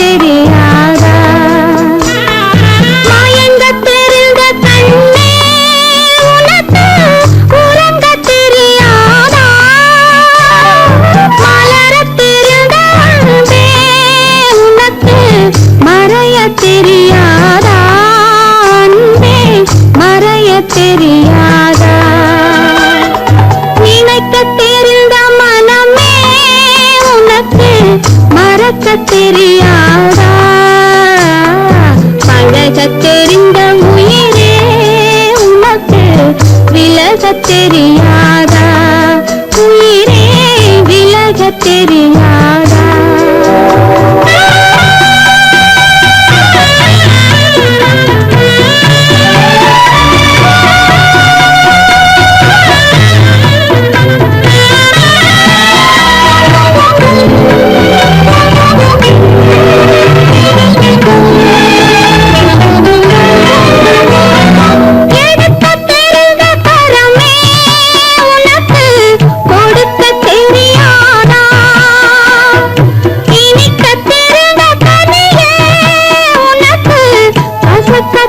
तेरे பழக தெரியாதா பழக தெரிந்த உயிரே உனக்கு விலக தெரியா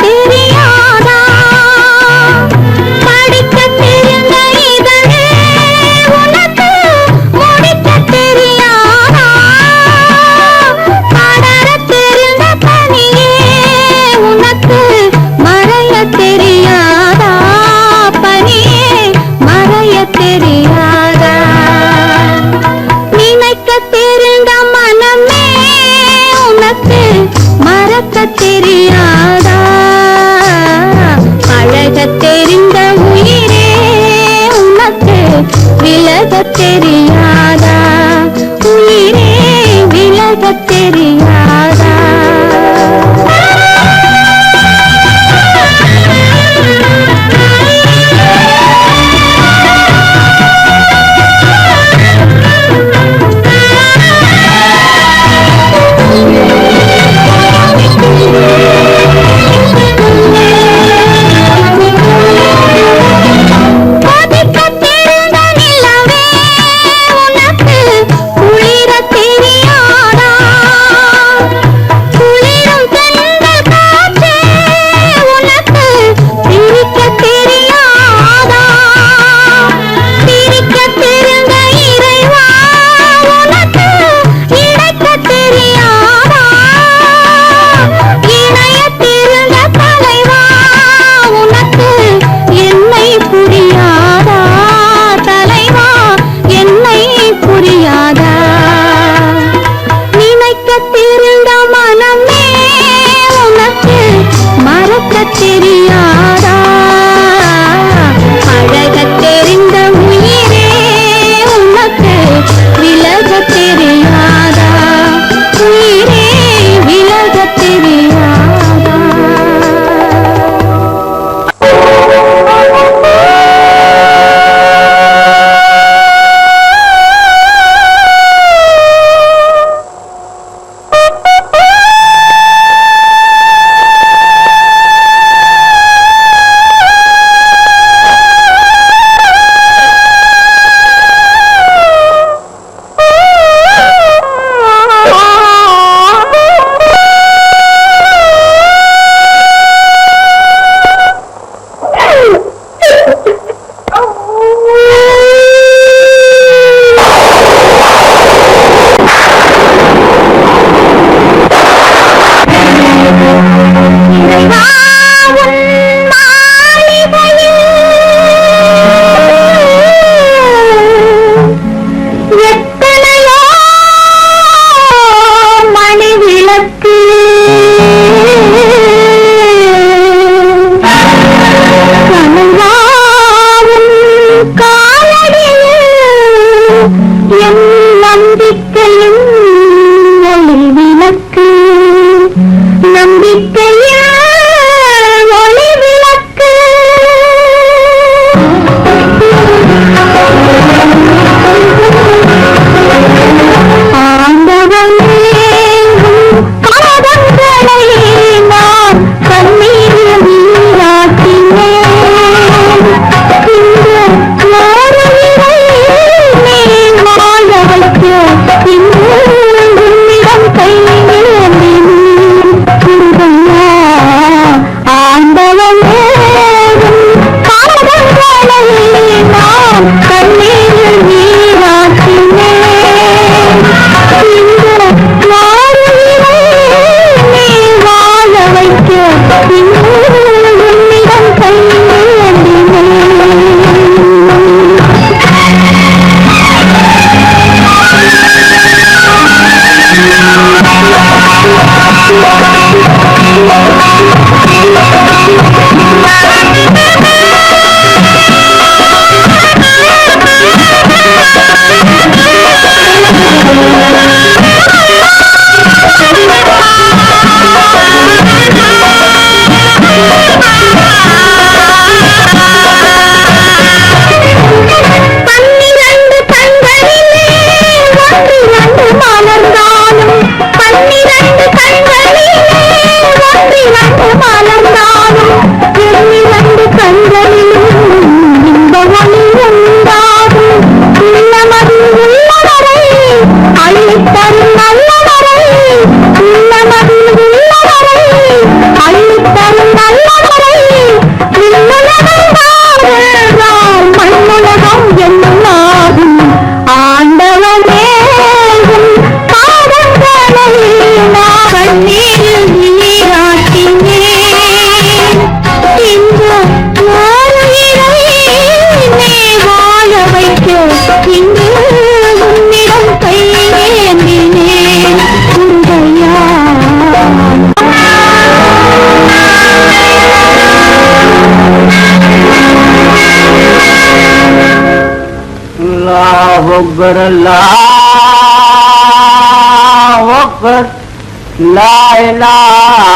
तेरी जगत तेरी Oh, كبر الله وكبر لا اله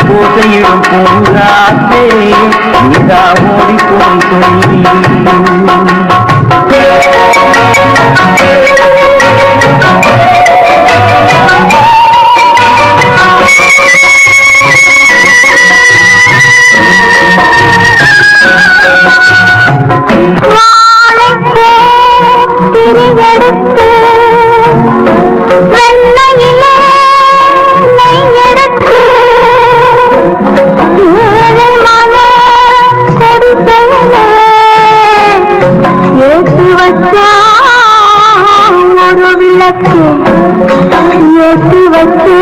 பூசையிடும் பூங்காத்தே நீதா ஓடி போய் சொல்லி வாழைப்பூ ஏற்றி வச்ச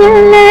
in